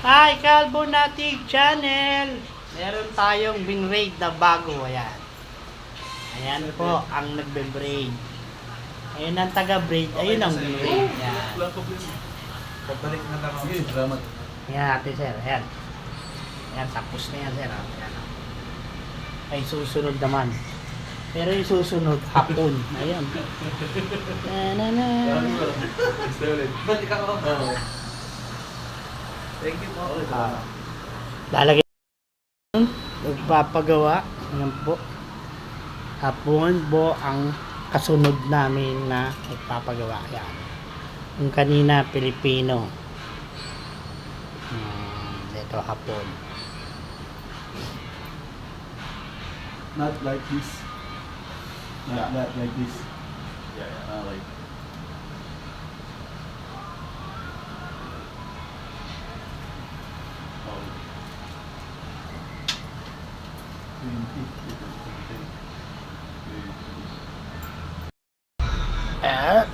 Hi, Calvo Native Channel! Meron tayong binraid na bago, ayan. Ayan po, ang nagbe-braid. Ayan ang taga-braid, ayun ang binraid. Ayan. Pabalik na lang ako. Salamat. Ayan natin, sir. Ayan. Ayan, tapos na yan, sir. ah. Ayan. ah. Ay, susunod naman. Pero yung susunod, hapon. Ayan. Na-na-na. Gusto ulit. Balik ako. Oo. Thank you po. Ah, lalagay nagpapagawa yan po hapon po ang kasunod namin na nagpapagawa yan yung kanina Pilipino hmm, ito hapon Not like this. Not, not like this. Yeah, yeah. Okay. Oh. Eh Ayan.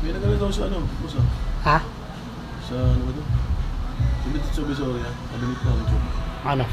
May nagano daw sa ano, busa. ha Sa ano ba ito? Sa Visoria. Kabinit na ito. ano Oo.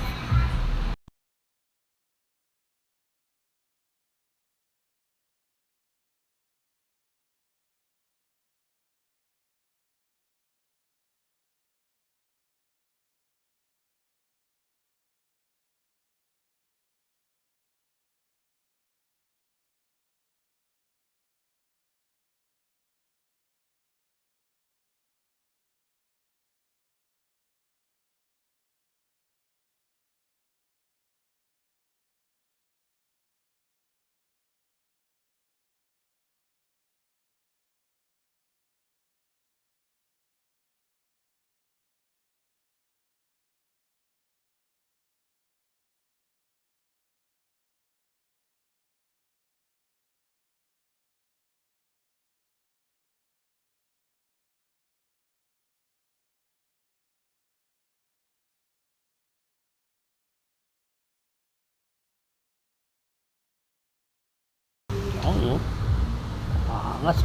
Angas.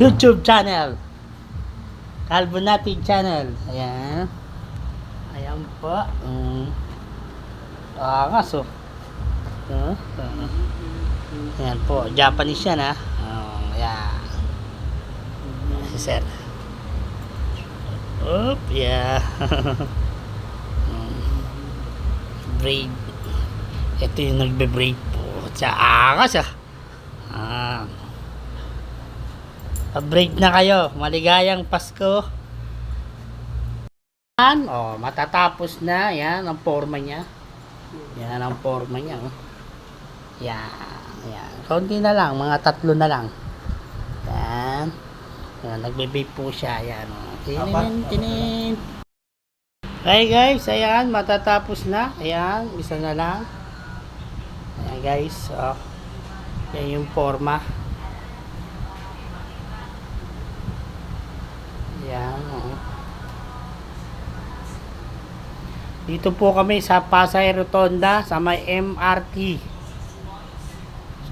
YouTube channel. Calvonatic channel. Ayan. Ayan po. Mm. Angas oh. Uh, uh. Ayan po. Japanese yan ha. Oh, ayan. Si sir. Oop, yeah. Mm. Braid. Ito yung nagbe-break po. Sa angas ah. Ah. Pa-break na kayo. Maligayang Pasko. Yan. Oh, matatapos na. Yan ang forma niya. Yan ang forma niya. Oh. Yan. Yan. Kaunti na lang. Mga tatlo na lang. Yan. Yan. Nagbe-break po siya. Yan. Oh. Tinin, tinin. Okay guys, ayan, matatapos na. Ayan, isa na lang. Ayan guys, oh. Yan yung forma. Ayan, oh. Dito po kami sa Pasay Rotonda, sa may MRT.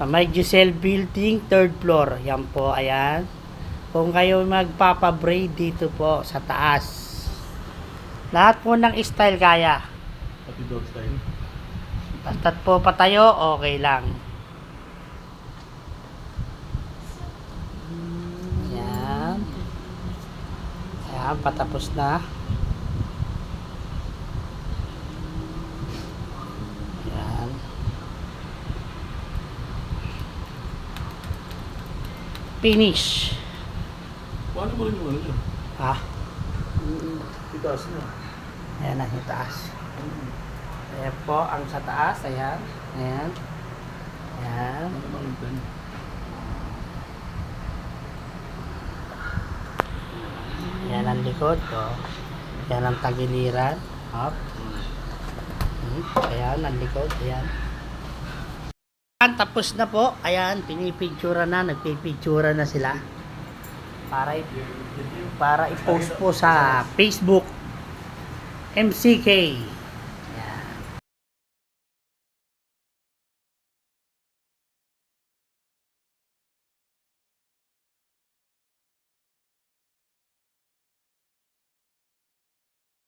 Sa may Giselle Building, third floor. Yan po, ayan. Kung kayo magpapabraid dito po sa taas. Lahat po ng style kaya. Pati dog style. Basta't po patayo, okay lang. Yan. Ayan, patapos na. Yan. Finish. Paano mo rin yung ano niya? Ha? Itaas niya. Ayan na yung taas. Ayan po, ang sa taas. Ayan. Ayan. Ayan. Ano naman yung pen? Yan ang likod ko. Yan ang tagiliran. Up. Hmm. Ayan ang likod. Ayan. Ayan, tapos na po. Ayan, pinipictura na. Nagpipictura na sila. para para i-post po sa Facebook MCK